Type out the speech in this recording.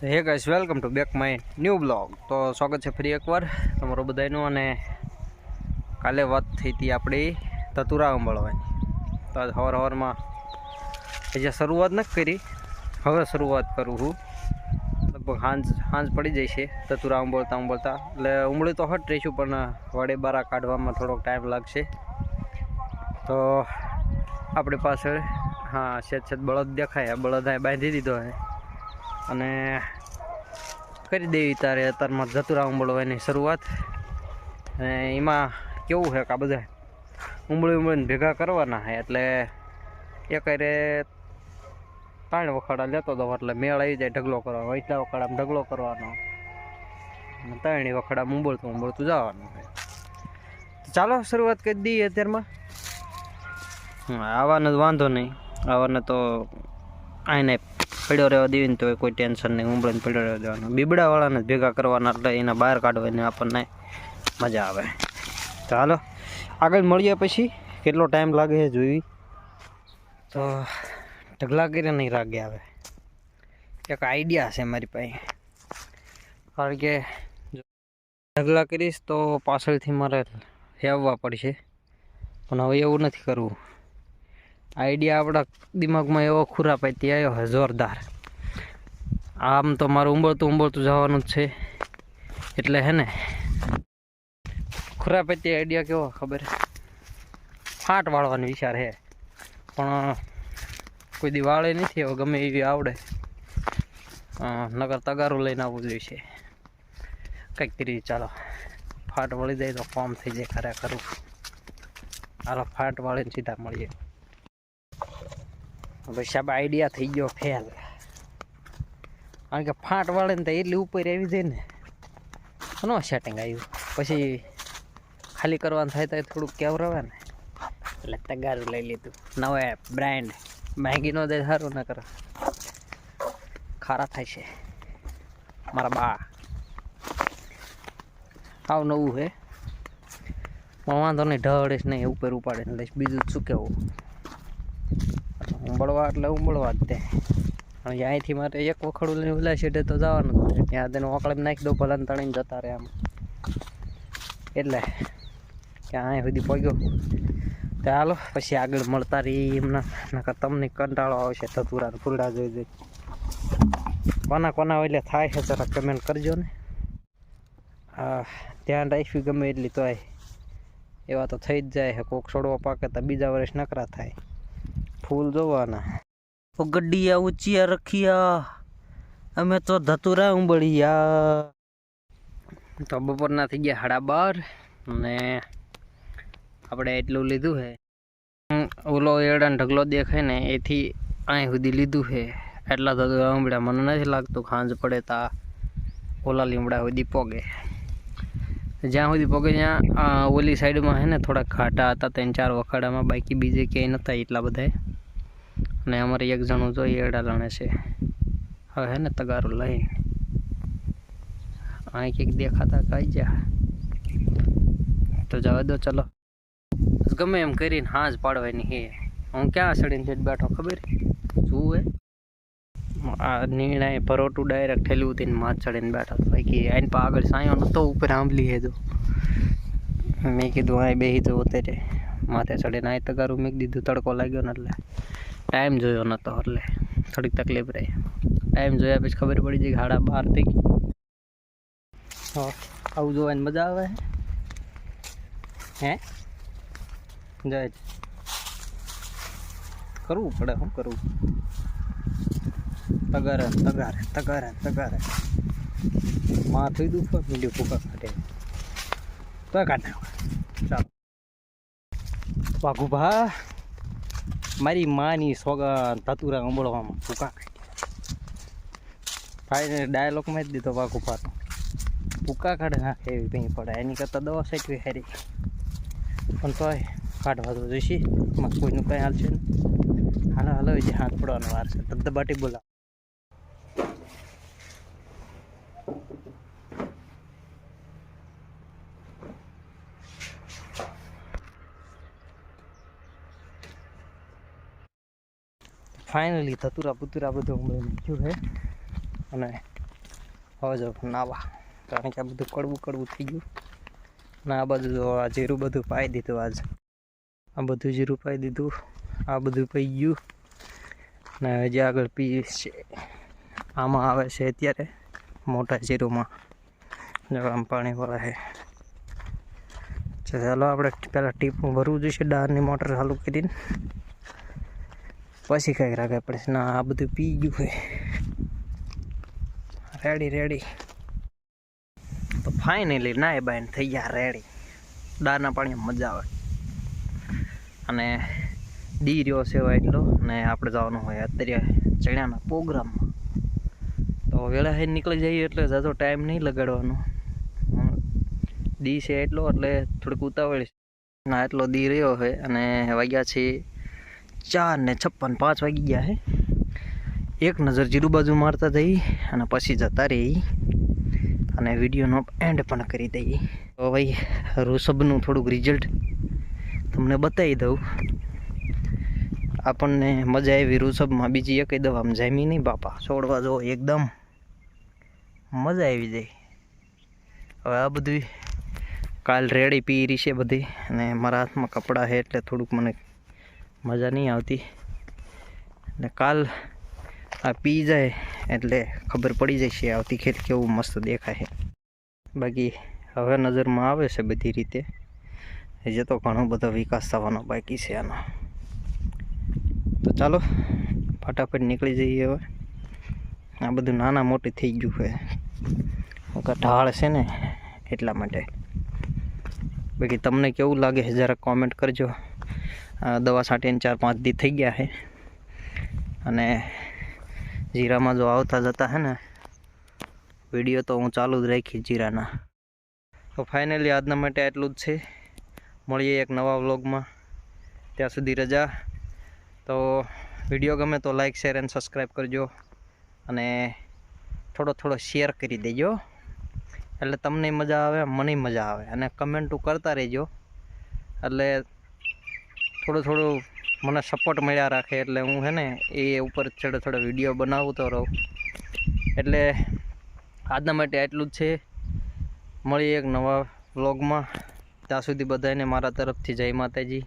તો hey guys welcome to back my new blog તો સ્વાગત છે ફરી એકવાર તમારું બધાનું અને કાલે વાત થઈ હતી આપણી તતુરા અંબળવાની. તો આજ હવાર હવારમાં હજી શરૂઆત નથી કરી. હવે શરૂઆત કરું છું. લગભગ હાંજ સાંજ પડી જાય છે તતુરા ઉંબળતા ઉંબળતા એટલે ઉંબળી તો હટ રહીશું, પણ વડે બારા કાઢવામાં થોડોક ટાઈમ લાગશે. તો આપણી પાછળ, હા છેદ છેદ બળદ દેખાય. બળદ બાંધી દીધો છે. અને કરી દેવી તારે અત્યારમાં જતુરા ઉંબળવાની શરૂઆત. અને એમાં કેવું છે કે આ બધા ઉંબળી ઉંબળીને ભેગા કરવાના છે, એટલે એક રે ત્રણ વખાડા લેતો હતો એટલે મેળ આવી જાય ઢગલો કરવાનો, એટલા વખાડામાં ઢગલો કરવાનો. ત્રણેય વખાડામાં ઉંબળતું ઉંબળતું જવાનું તો ચાલો શરૂઆત કરી દઈએ અત્યારમાં. આવવાનો જ વાંધો નહીં. આવવાને તો આને પડ્યો રહેવા દેવી ને તો કોઈ ટેન્શન નહીં, ઉંબળીને પડ્યો રહેવા દેવાનો. બીબડાવાળાને ભેગા કરવાના એટલે એના બહાર કાઢવાની આપણને મજા આવે. હાલો, આગળ મળીએ પછી. કેટલો ટાઈમ લાગે છે જોઈ? તો ઢગલા કરીને નહીં રાગે આવે. એક આઈડિયા છે મારી પાસે. કારણ કે ઢગલા કરીશ તો પાછળથી મારે હેવવા પડશે. પણ હવે એવું નથી કરવું. આઈડિયા આપણા દિમાગમાં એવો ખુરાપાઈથી આવ્યો જોરદાર. આમ તો મારું ઉંબળતું ઉંબળતું જવાનું જ છે. એટલે હે ને ખુરાપાઈથી આઈડિયા કેવો ખબર? ફાટ વાળવાનો વિચાર છે. પણ, કોઈ દી વાળે નથી હવે ગમે એવી આવડે. નગર તગારું લઈને આવવું જોઈશે કંઈક કરી ચાલો. ફાટ વળી જાય તો ફોર્મ થઈ જાય ખરેખર. હાલો, ફાટ વાળીને સીધા મળીએ. હવે સાહેબ આઈડિયા થઈ ગયો ફેલ કારણ કે ફાટ વાળે ને તો એટલી ઉપર આવી જાય ને. નો સેટિંગ આવ્યું. પછી ખાલી કરવાનું થાય તો થોડુંક કેવરાવે ને એટલે તગારું લઈ લીધું. નવે બ્રાન્ડ મેગી નો દે સારું ના કરે. ખારા થાય છે. મારા બા. આવ નવું હે. વાંધો નહીં ઢળીશ નહીં ઉપર ઉપાડીને લઈશ બીજું શું કેવું ઉંબળવા એટલે ઉંબળવા જ તે. અને અહીંથી મારે એક વખડું લઈને ઓલા છેડે તો જવાનું ત્યાં તેને ઓકળે નાખી દઉં ભલાને તણીને જતા રહે આમ. એટલે ત્યાં અહીં સુધી પહોંચ્યો. તો હાલો, પછી આગળ મળતા રહી એમના. નકર તમને કંટાળો આવશે ધતુરા ફૂલડા જોઈ જોઈ. કોના કોના એટલે થાય છે જરા કમેન્ટ કરજો ને. હા, ધ્યાન રાખ્યું ગમે એટલી તોય. એવા તો થઈ જ જાય કોક છોડવા પાકે તો બીજા વર્ષ નકરા થાય. ફૂલ જોવાના. ઓ ગડ્ડિયા ઊંચિયા રખિયા. અમે તો ધતુરા ઉંબળિયા. તો બપોરના થઈ ગયા હાડા બાર ને આપણે એટલું લીધું છે. ઓલો એડાન ઢગલો દેખાય ને એથી અહીં સુધી લીધું છે. એટલા ધતુરા ઉંબળ્યા મને નથી લાગતું ખાંજ પડે તા ઓલા લીમડા સુધી પોગે. જ્યાં સુધી પોગે ત્યાં ઓલી સાઈડમાં હે ને થોડાક ઘાટા હતા ત્રણ ચાર વખાડામાં બાકી બીજે ક્યાંય નહોતા એટલા બધા અને અમારે એક જણું જોઈએ એડા લણે છે. હવે હે ને તગારું લઈને. અહીં કંઈક દેખાતા કાંઈ જા તો જવા દો, ચલો. ગમે એમ કરીને હાજ પાડવાની હે. હું ક્યાં સડીને જેટ બેઠો ખબર? શું એ આ નિર્ણય પરોટું ડાયરેક્ટ ઠેલું હતી માથ ચડીને બેઠો બાકી આઈને પા આગળ સાયો નતો ઉપર આંબલી હે તો મેં કીધું આ બેહી તો અત્યારે. માથે ચડીને આ તગારું મેં દીધું તડકો લાગ્યો ને એટલે. ટાઈમ જોયો નહોતો એટલે થોડીક તકલીફ રહી. ટાઈમ જોયા પછી ખબર પડી જાય ગાડા બહાર થઈ ગઈ આવું જોવાની મજા આવે હે? જાય. કરવું પડે, શું કરવું? તગારે તગારે તગારે તગારે. માથું દુખવા મીડિયું ફૂકા કાઢે તો કાઢ ચાલો. વાઘુભા મારી માની સોગન ધતુરા અંબળવામાં. ફૂકા ભાઈને ડાયલોગમાં જ દીધો વાઘુભાનો ફૂકા કાઢે નાખે એવી કંઈ પડે. એની કરતાં દવા સેટવી હારી પણ તોય કાઢવા તો જોઈશે. એમાં કોઈનું કંઈ હાલ છે ને હાલો હાલો જે હાથ પડવાનો વાર છે. ધબધબાટી બોલા ફાઇનલી ધતુરા પુતુરા બધું હમણાં નાખ્યું છે અને હવે જો નાવા, કારણ કે આ બધું કડવું કડવું થઈ ગયું. ને આ બાજુ આ જીરું બધું પાઈ દીધું આજ. આ બધું જીરું પાઈ દીધું. આ બધું પી ગયું. ને હજી આગળ પી છે આમાં આવે છે અત્યારે મોટા જીરુંમાં. જો આમ પાણી વાળા છે ચાલો, આપણે પહેલાં ટીપું ભરવું જોઈશે ડારની મોટર ચાલુ કરીને. પછી કંઈક રાખે પડશે ના, આ બધું પી ગયું હોય રેડી રેડી તો ફાઇનલી નાય બાઈન થઈ ગયા રેડી દાળના પાણી મજા આવે. અને દી રહ્યો છે એટલો, ને આપણે જવાનું હોય અત્યારે ચણ્યાના પ્રોગ્રામમાં તો વેળા હે નીકળી જઈએ, એટલે જાજો ટાઈમ નહીં લગાડવાનો. દી છે એટલો, એટલે થોડીક ઉતાવળ ના, એટલો દી રહ્યો છે, અને વાગ્યા છે ચાર ને છપ્પન પાંચ વાગી ગયા છે એક નજર જીરું બાજુ મારતા જઈ અને પછી જતા રહી. અને વિડીયોનો એન્ડ પણ કરી દઈએ તો ભાઈ, ઋષભનું થોડુંક રિઝલ્ટ તમને બતાવી દઉં. આપણને મજા આવી ઋષભમાં. બીજી એકઈ દવામાં જામી નહીં બાપા. છોડવા જો એકદમ મજા આવી જાય. હવે આ બધું કાલ રેડી પી રહી છે બધી. અને મારા હાથમાં કપડાં છે એટલે થોડુંક મને મજા નહીં આવતી. ને કાલ આ પી જાય એટલે ખબર પડી છે આવતી ખેત કેવું મસ્ત દેખાય બાકી હવે નજરમાં આવે છે બધી રીતે. હજી તો ઘણો બધો વિકાસ થવાનો બાકી છે આનો. તો ચાલો, ફટાફટ નીકળી જઈએ હવે. આ બધું નાના મોટી થઈ ગયું છે. ઢાળ છે ને એટલા માટે. બાકી તમને કેવું લાગે જરા કોમેન્ટ કરજો. દવા છાંટીને ચાર પાંચ દી થઈ ગયા છે. અને જીરામાં જો આવતા જતા હે ને, વીડિયો તો હું ચાલુ જ રાખી જીરાના. તો ફાઇનલી આજના માટે આટલું જ છે. મળીએ એક નવા વ્લોગમાં. ત્યાં સુધી રજા. તો વીડિયો ગમે તો લાઈક શેર એન્ડ સબસ્ક્રાઈબ કરજો. અને થોડો થોડો શેર કરી દેજો. એટલે તમને મજા આવે, મને મજા આવે. અને કમેન્ટો કરતા રહેજો. એટલે થોડું થોડું મને સપોર્ટ મળ્યા રાખે એટલે હું છે ને એ ઉપર થોડો થોડો વીડિયો બનાવતો રહું. એટલે આજના માટે આટલું જ છે. મળીએ એક નવા વ્લોગમાં ત્યાં સુધી બધાને મારા તરફથી જય માતાજી.